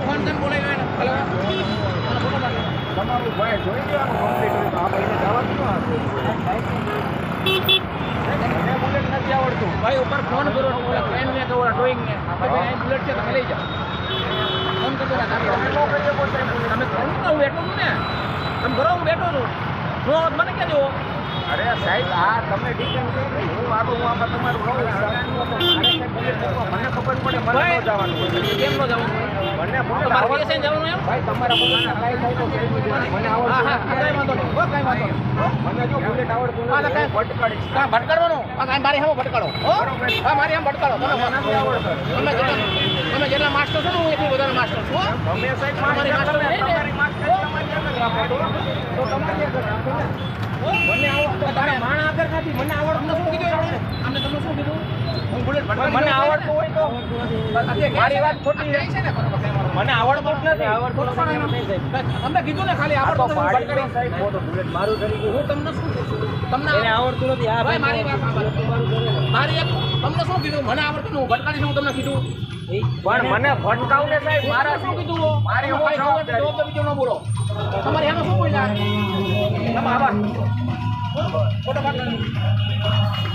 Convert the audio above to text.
તને બોલાવી લો હલો. મને ફોટો પાડ. તમારું ભાઈ જોઈ લેવાનું કમ્પ્લીટ આ ભાઈને જવાનું બુલેટ નથી આવડતું. ભાઈ ઉપર ફોન કરો તો ઓલા ફ્રેન્ડને કે ઓલા ભાઈ બુલેટ છે તમે લઈ જાઓ. ફોન કરજો તમે ન. તમે કરો ને હું બેઠો છું ને. તમે કરો હું બેઠો છું. જો મને ક્યાં જુઓ અરે સાહેબ આ તમે કહી હું આગળ હું આમાં તમારું રહું. મને ખબર પડે મને ન જવાનું કેમ ન જવાનું? ભટકાડવાનું મારી સામે ભટકાડો હા મારી સામે ભટકાડો તમે મને આવડતું. તમે જેટલા માસ્ટર છો ને હું એટલી વધારે માસ્ટર છું તમારી માસ્ટર આગળ. મને આવડતું તમે નથી મને આવડતું શું કીધું એમણે? તમને શું કીધું મને આવડતું હોય તો મારી વાત ખોટી છે ને મને આવડતું જ નથી. આવડતું અમને કીધું ને ખાલી તો આવડતું હું ભટકાડી. મારું કરી હું તમને શું તમને આવડતું નથી આ ભાઈ મારી વાત. મારી એક તમને શું કીધું? મને આવડતું હું ભટકાડીશ હું તમને કીધું. પણ મને ભટકાવ ને સાહેબ મારા શું કીધું? મારી હું. જવાબ બીજો ન બોલો. તમારે એમાં શું બોલ્યા? તમે આવા. ફોટો પાડ